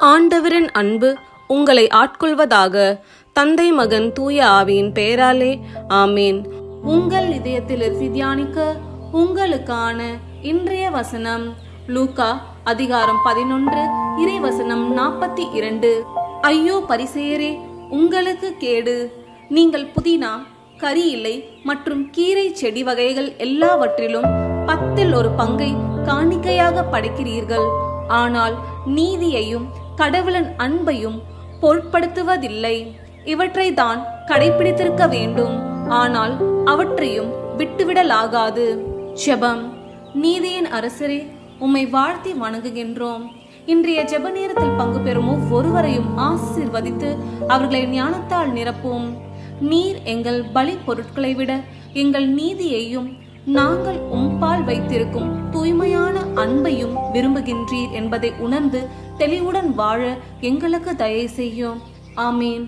ஆண்டவரின் அன்பு உங்களை ஆட்கொள்வதாக தந்தை மகன் தூய ஆவியின் பெயராலே ஆமேன். உங்கள் இதயத்தில் தியானிக்க உங்களுக்கான இன்றைய வசனம் லூகா அதிகாரம் பதினொன்று இறை வசனம் நாற்பத்தி இரண்டு. ஐயோ பரிசெயரே உங்களுக்கு கேடு. நீங்கள் புதினா கறி இல்லை மற்றும் கீரை செடி வகைகள் எல்லாவற்றிலும் பத்தில் ஒரு பங்கை காணிக்கையாக படைக்கிறீர்கள். ஆனால் நீதியையும் கடவுளின் அன்பையும் பொருட்படுத்துவதில்லை. இவற்றை தான் கடைபிடித்திருக்க வேண்டும். ஆனால் அவற்றையும் விட்டுவிடலாகாது. ஜெபம். நீதியின் அரசரே உம்மை வாழ்த்தி வணங்குகின்றோம். இன்றைய ஜெப நேரத்தில் பங்கு பெறும் ஒவ்வொருவரையும் ஆசீர்வதித்து அவர்களை ஞானத்தால் நிரப்பும். நீர் எங்கள் பலி பொருட்களை விட எங்கள் நீதியையும் நாங்கள் உம்பால் இருக்கும் தூய்மையான அன்பையும் விரும்புகின்றீர் என்பதை உணர்ந்து தெளிவுடன் வாழ எங்களுக்கு தயை செய்யும். ஆமீன்.